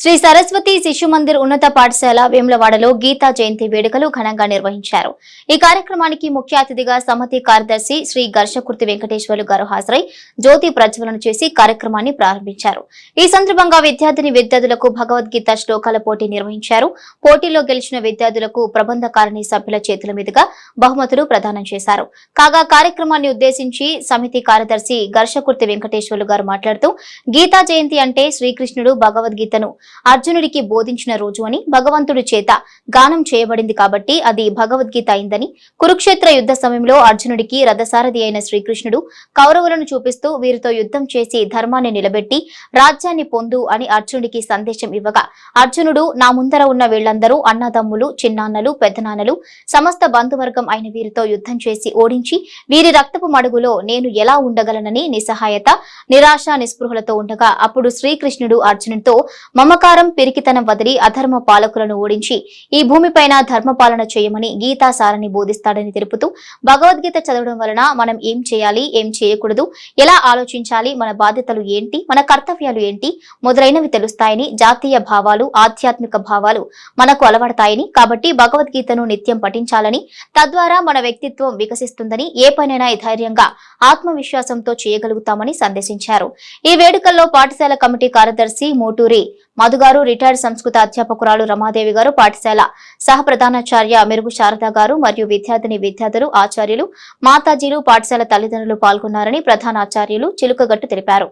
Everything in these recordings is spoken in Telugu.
శ్రీ సరస్వతి శిశు మందిర్ ఉన్నత పాఠశాల వేములవాడలో గీతా జయంతి వేడుకలు ఘనంగా నిర్వహించారు. ఈ కార్యక్రమానికి ముఖ్య అతిథిగా సమితి కార్యదర్శి శ్రీ ఘర్షకుర్తి వెంకటేశ్వర్లు గారు హాజరై జ్యోతి ప్రజ్వలన చేసి కార్యక్రమాన్ని ప్రారంభించారు. ఈ సందర్భంగా విద్యార్థిని విద్యార్థులకు భగవద్గీత శ్లోకాల పోటీ నిర్వహించారు. పోటీలో గెలిచిన విద్యార్థులకు ప్రబంధకారిణి సభ్యుల చేతుల మీదుగా బహుమతులు ప్రదానం చేశారు. కాగా కార్యక్రమాన్ని ఉద్దేశించి సమితి కార్యదర్శి ఘర్షకుర్తి వెంకటేశ్వర్లు గారు మాట్లాడుతూ గీతా జయంతి అంటే శ్రీకృష్ణుడు భగవద్గీతను అర్జునుడికి బోధించిన రోజు అని భగవంతుడి చేత గానం చేయబడింది కాబట్టి అది భగవద్గీత అయిందని. కురుక్షేత్ర యుద్ధ సమయంలో అర్జునుడికి రథసారథి అయిన శ్రీకృష్ణుడు కౌరవులను చూపిస్తూ వీరితో యుద్ధం చేసి ధర్మాన్ని నిలబెట్టి రాజ్యాన్ని పొందు అని అర్జునుడికి సందేశం ఇవ్వగా అర్జునుడు నా ముందర ఉన్న వీళ్ళందరూ అన్నదమ్ములు చిన్నాన్నలు పెద్దనాన్నలు సమస్త బంధువర్గం అయిన వీరితో యుద్ధం చేసి ఓడించి వీరి రక్తపు మడుగులో నేను ఎలా ఉండగలనని నిస్సహాయత నిరాశ నిస్పృహలతో ఉండగా అప్పుడు శ్రీకృష్ణుడు అర్జునుడితో మమకారం పిరికితనం వదిలి అధర్మ పాలకులను ఓడించి ఈ భూమిపైన ధర్మపాలన చేయమని గీతా సారని బోధిస్తాడని తెలుపుతూ భగవద్గీత చదవడం వలన మనం ఏం చేయాలి ఏం చేయకూడదు ఎలా ఆలోచించాలి మన బాధ్యతలు ఏంటి మన కర్తవ్యాలు ఏంటి మొదలైనవి తెలుస్తాయని జాతీయ భావాలు ఆధ్యాత్మిక భావాలు మనకు అలవడతాయని కాబట్టి భగవద్గీతను నిత్యం పఠించాలని తద్వారా మన వ్యక్తిత్వం వికసిస్తుందని ఏ పనైనా ధైర్యంగా ఆత్మవిశ్వాసంతో చేయగలుగుతామని సందేశించారు. ఈ వేడుకల్లో పాఠశాల కమిటీ కార్యదర్శి మోటూరి మధుగారు రిటైర్డ్ సంస్కృత అధ్యాపకురాలు రమాదేవి గారు పాఠశాల సహ ప్రధానాచార్య మెరుగు శారద గారు మరియు విద్యార్థిని విద్యార్థులు ఆచార్యులు మాతాజీలు పాఠశాల తల్లిదండ్రులు పాల్గొన్నారని ప్రధానాచార్యులు చిలుకగట్టు తెలిపారు.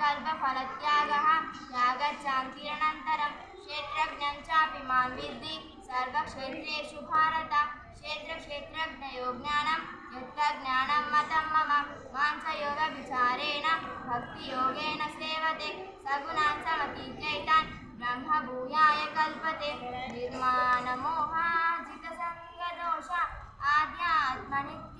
ज्ञानत्कल्पफलत्यागः त्यागच्चान्तिरनन्तरं क्षेत्रज्ञं चापि मां विद्धि सर्वक्षेत्रेषु भारत क्षेत्रक्षेत्रज्ञयो ज्ञानं यत्तज्ज्ञानं मतं मम मां च योगविचारेण भक्तियोगेन सेवते सगुणान् समतीत्यैतान् ब्रह्मभूयाय कल्पते निर्माणमोहाजितसङ्गदोष आध्यात्मनित्या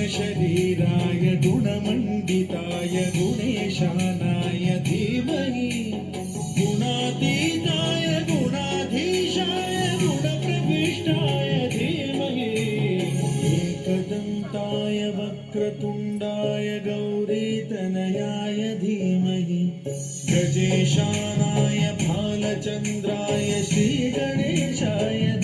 गुणशरीराय गुणमण्डिताय गुणेशानाय धीमहि गुणातीताय गुणाधीशाय गुणप्रविष्टाय धीमहि एकदन्ताय वक्रतुण्डाय गौरीतनयाय धीमहि गजेशानाय भालचन्द्राय श्रीगणेशाय